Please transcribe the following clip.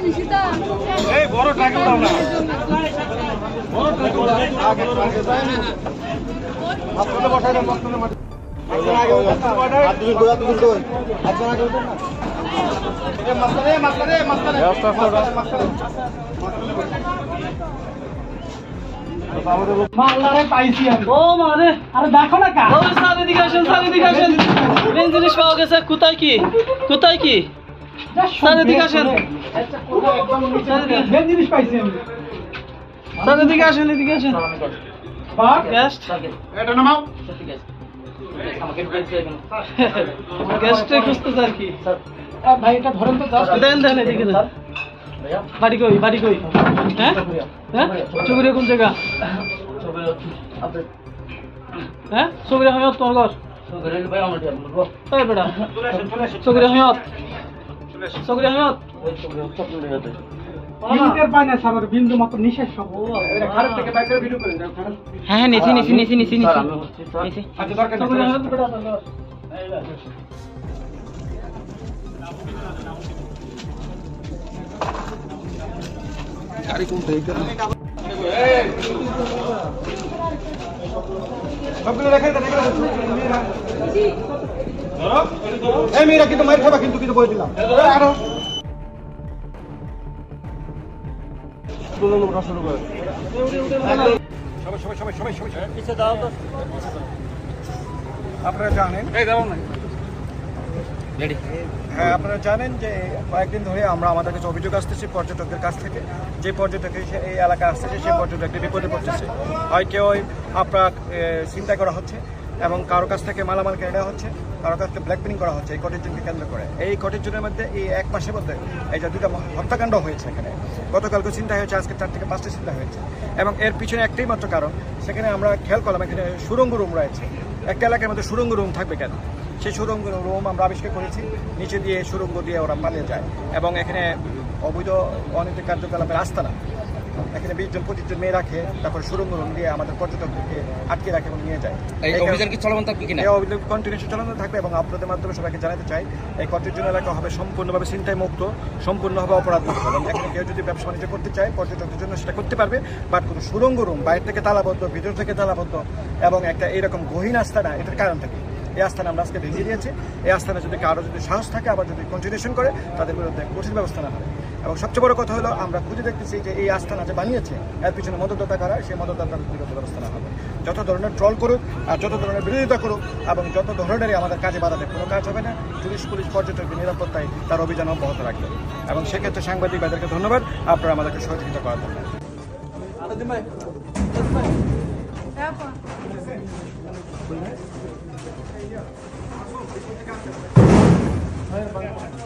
নিশিতা এই বড় টাকা কোথায় কি? কোথায় কি? স্যার এদিকে আসেন। জিনিস স্যার এদিকে আসেন এদিকে আসেন। বাঘ গেস্ট এটা নামাও গেস্টে খুঁজতেছে আর কি? ভাই এটা ধরেন তো দেন দেন এদিকে দেন। বাড়ি কই বাড়ি কই? হ্যাঁ? হ্যাঁ? চুগুরিয়া কোন জায়গা? হ্যাঁ? চুগুরিয়া হয়ত তোমার ঘর? চুগুরিয়া হয়ত? হয়ত? বিন্দুর পায় না সামনে বিন্দু মাত্র নিঃশ্বাস সব। এটা ঘরের থেকে বাইক করে ভিডিও করে দাও হ্যাঁ হ্যাঁ নিছি নিছি নিছি নিছি নিছি। নিছি। আচ্ছা দরকার সবগুলো রেখে দেন এগুলো এই মেয়েরা কিন্তু মার খাবা কিন্তু কিন্তু বলে দিলাম। সবাই সবাই সবাই সবাই সবাই পিছিয়ে দাও আপনারা জানেন? হ্যাঁ আপনারা জানেন যে কয়েকদিন ধরে আমরা আমাদের কাছে অভিযোগ আসতেছি পর্যটকদের কাছ থেকে। যে পর্যটক এসে এই এলাকায় আসতেছে সেই পর্যটকটি বিপদে পড়তেছে। হয় কেউ আপনার চিন্তা করা হচ্ছে। এবং কারও কাছ থেকে মালামাল নেওয়া হচ্ছে, কারও কাছ থেকে ব্ল্যাকমেলিং করা হচ্ছে, এই কটেজনকে কেন্দ্র করে। এই কটেজনের মধ্যে এই এক মাসের মধ্যে এই যে দুটা হত্যাকাণ্ড হয়েছে এখানে। গতকালকে চিন্তা হয়েছে, আজকে চার থেকে পাঁচটা চিন্তা হয়েছে। এবং এর পিছনে একটাই মাত্র কারণ, সেখানে আমরা খেয়াল করলাম, এখানে সুরঙ্গ রুম রয়েছে। একটা এলাকার মধ্যে সুরঙ্গ রুম থাকবে কেন? সেই সুরঙ্গ রুম আমরা আবিষ্কার করেছি, নিচে দিয়ে সুরঙ্গ দিয়ে ওরা পালিয়ে যায়। এবং এখানে অবৈধ অনৈতিক কার্যকলাপের আস্তানা এখানে বিশ জন পঁচিশ জন মেয়ে রাখে তারপর সুরঙ্গ রুম দিয়ে আমাদের পর্যটকদেরকে আটকে রাখে এবং নিয়ে যায়। এই অভিযান কি চলমান থাকবে কিনা? এই কন্টিনিউশন চালানো থাকবে এবং আপনাদের মাধ্যমে সবাইকে জানাতে চাই এই এলাকা হবে সম্পূর্ণভাবে চিন্তায় মুক্ত সম্পূর্ণভাবে অপরাধ মুক্ত এবং এখানে কেউ যদি ব্যবসা বাণিজ্য করতে চায় পর্যটকদের জন্য সেটা করতে পারবে বাট কোনো সুরঙ্গ রুম বাইরে থেকে তালাবদ্ধ ভিতর থেকে তালাবদ্ধ এবং একটা এইরকম গহীন আস্থানা এটার কারণ থাকে। এই আস্থানা আমরা আজকে ভেঙে দিয়েছি। এই আস্থানা যদি কারও যদি সাহস থাকে আবার যদি কন্টিনিউশন করে তাদের বিরুদ্ধে কঠিন ব্যবস্থা না হবে। এবং সবচেয়ে বড় কথা হলো, আমরা খুঁজে দেখতেছি যে এই আস্থানা যে বানিয়েছে, এর পিছনে মদতদাতা কারা? সেই মদতদাতার বিরুদ্ধে ব্যবস্থা না হবে। যত ধরনের ট্রল করুক আর যত ধরনের বিরোধিতা করুক এবং যত ধরনেরই আমাদের কাজে বাধা দেয়, কোনো কাজ হবে না। পুলিশ পুলিশ পর্যটকের নিরাপত্তায় তার অভিযান অব্যাহত রাখবে। এবং সেক্ষেত্রে সাংবাদিক ভাইদেরকে ধন্যবাদ। আপনারা আমাদেরকে সহযোগিতা করার জন্য। চলে